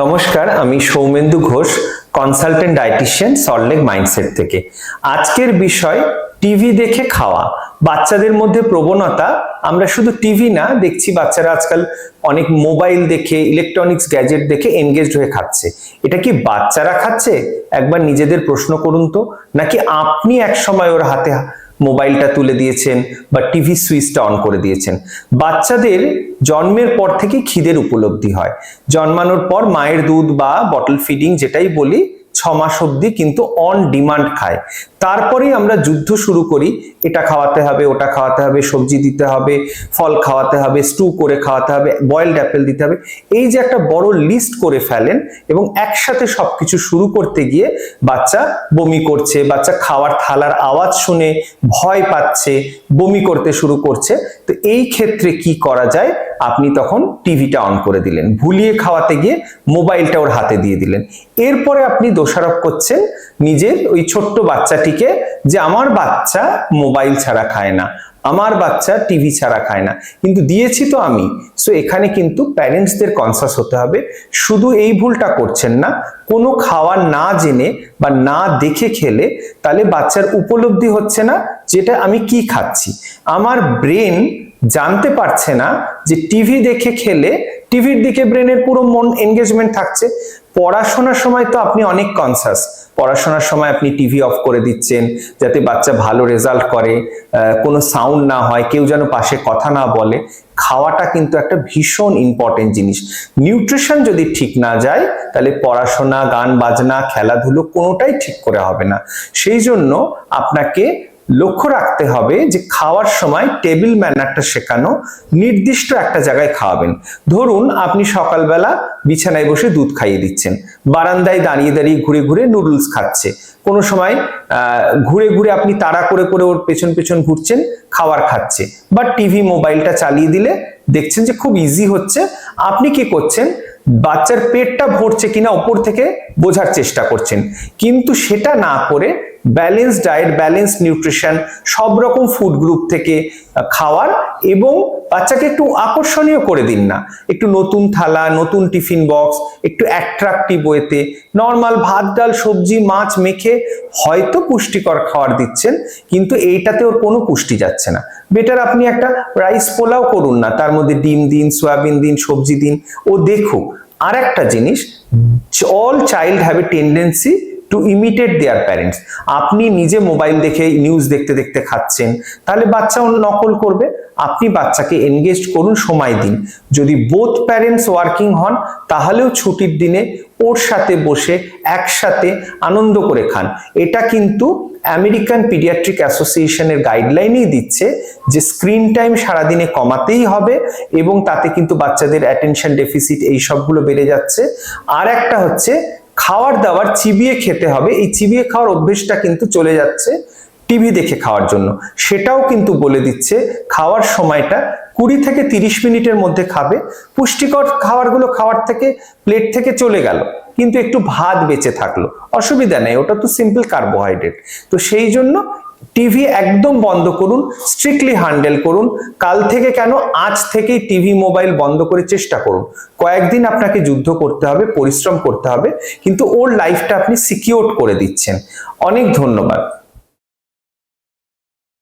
নমস্কার, আমি Soumendu Ghosh consultant dietician Salt Lake Mindset থেকে। আজকের বিষয় টিভি দেখে খাওয়া। বাচ্চাদের মধ্যে প্রবণতা, আমরা শুধু টিভি না, দেখছি বাচ্চারা আজকাল অনেক মোবাইল দেখে ইলেকট্রনিক্স গ্যাজেট দেখে এনগেজড হয়ে খাচ্ছে। এটা কি বাচ্চারা খাচ্ছে? একবার নিজেদের প্রশ্ন করুন তো। নাকি আপনি এক সময় ওর হাতে মোবাইলটা তুলে দিয়েছেন বা টিভি সুইচটা অন করে দিয়েছেন। বাচ্চাদের জন্মের পর থেকে খিদের উপলব্ধি হয়। জন্মানোর পর মায়ের দুধ বা বটল ফিডিং যেটাই বলি ছ মাস অব্দি কিন্তু অন ডিমান্ড খায়। তারপরেই আমরা যুদ্ধ শুরু করি, এটা খাওয়াতে হবে, ওটা খাওয়াতে হবে, সবজি দিতে হবে, ফল খাওয়াতে হবে স্টু করে খাওয়াতে হবে বয়েলড অ্যাপেল দিতে হবে। এই যে একটা বড় লিস্ট করে ফেলেন এবং একসাথে সবকিছু শুরু করতে গিয়ে বাচ্চা বমি করছে, বাচ্চা খাওয়ার থালার আওয়াজ শুনে ভয় পাচ্ছে, বমি করতে শুরু করছে। তো এই ক্ষেত্রে কি করা যায়? আপনি তখন টিভিটা অন করে দিলেন, ভুলিয়ে খাওয়াতে গিয়ে মোবাইলটা ওর হাতে দিয়ে দিলেন। এরপরে আপনি দোষারোপ করছেন নিজের ওই ছোট্ট বাচ্চাটিকে যে আমার বাচ্চা মোবাইল ছাড়া খায় না, আমার বাচ্চা টিভি ছাড়া খায় না। কিন্তু দিয়েছি তো আমি। সো এখানে কিন্তু প্যারেন্টসদের কনসাস হতে হবে। শুধু এই ভুলটা করছেন না, কোনো খাওয়া না জেনে বা না দেখে খেলে তাহলে বাচ্চার উপলব্ধি হচ্ছে না যেটা আমি কি খাচ্ছি। আমার ব্রেন জানতে পারছে না যে টিভি দেখে খেলে টিভির দিকে ব্রেনের পুরো মন এনগেজমেন্ট থাকছে। পড়াশোনার সময় তো আপনি অনেক কনসাস পড়াশোনার সময় আপনি টিভি অফ করে দিচ্ছেন যাতে বাচ্চা ভালো রেজাল্ট করে কোনো সাউন্ড না হয়, কেউ যেন পাশে কথা না বলে। খাওয়াটা কিন্তু একটা ভীষণ ইম্পর্টেন্ট জিনিস। নিউট্রিশন যদি ঠিক না যায়, তাহলে পড়াশোনা, গান, বাজনা, খেলাধুলো কোনোটাই ঠিক করে হবে না। সেই জন্য আপনাকে লক্ষ্য রাখতে হবে যে খাওয়ার সময় টেবিল ম্যানারটা শেখানো, নির্দিষ্ট একটা জায়গায় খাওয়াবেন। ধরুন আপনি সকালবেলা বিছানায় বসে দুধ খাইয়ে দিচ্ছেন, বারান্দায় দাঁড়িয়ে দাঁড়িয়ে ঘুরে ঘুরে নুডলস খাচ্ছে। কোনো সময় ঘুরে ঘুরে আপনি তাড়া করে করে ওর পেছন পেছন ঘুরছেন খাওয়ার খাচ্ছে। বা টিভি মোবাইলটা চালিয়ে দিলে দেখছেন যে খুব ইজি হচ্ছে। আপনি কি করছেন? বাচ্চার পেটটা ভরছে কিনা ওপর থেকে বোঝার চেষ্টা করছেন। কিন্তু সেটা না করে ব্যালেন্স ডায়েট ব্যালেন্স নিউট্রিশন সব রকম ফুড গ্রুপ থেকে খাওয়ার এবং বাচ্চাকে একটু আকর্ষণীয় করে দিন না। একটু নতুন থালা, নতুন টিফিন বক্স একটু অ্যাট্রাক্টিভ ওয়েতে নর্মাল ভাত, ডাল, সবজি, মাছ মেখে হয়তো পুষ্টিকর খাবার দিচ্ছেন, কিন্তু এইটাতে ওর কোনো পুষ্টি যাচ্ছে না। বেটার আপনি একটা রাইস পোলাও করুন না, তার মধ্যে ডিম দিন, সয়াবিন দিন, সবজি দিন, ও দেখুক আর একটা জিনিস all child have a tendency to imitate their parents আপনি নিজে মোবাইল দেখে নিউজ দেখতে দেখতে খাচ্ছেন, তাহলে বাচ্চাও নকল করবে। আপনি বাচ্চাকে এনগেজ করুন সময় দিন। যদি বোথ প্যারেন্টস ওয়ার্কিং হন, তাহলেও ছুটির দিনে ওর সাথে বসে একসাথে আনন্দ করে খান। এটা কিন্তু আমেরিকান পিডিয়াট্রিক অ্যাসোসিয়েশনের গাইডলাইনই দিচ্ছে যে স্ক্রিন টাইম সারাদিনে কমাতেই হবে এবং তাতে কিন্তু বাচ্চাদের অ্যাটেনশন ডেফিসিট এই সবগুলো বেড়ে যাচ্ছে। আর একটা হচ্ছে খাওয়ার দাওয়ার চিবিয়ে খেতে হবে। এই চিবিয়ে খাওয়ার অভ্যেসটা কিন্তু চলে যাচ্ছে টিভি দেখে খাওয়ার জন্য। সেটাও কিন্তু বলে দিচ্ছে, খাওয়ার সময়টা কুড়ি থেকে তিরিশ মিনিটের মধ্যে খাবে। পুষ্টিকর খাবারগুলো খাওয়ার থেকে প্লেট থেকে চলে গেল, কিন্তু একটু ভাত বেঁচে থাকল। অসুবিধা নেই, ওটা তো সিম্পল কার্বোহাইড্রেট তো সেই জন্য টিভি একদম বন্ধ করুন স্ট্রিক্টলি হ্যান্ডেল করুন। কাল থেকে কেন? আজ থেকেই টিভি, মোবাইল বন্ধ করে চেষ্টা করুন। কয়েকদিন আপনাকে যুদ্ধ করতে হবে, পরিশ্রম করতে হবে, কিন্তু ওর লাইফটা আপনি সিকিওর করে দিচ্ছেন। অনেক ধন্যবাদ।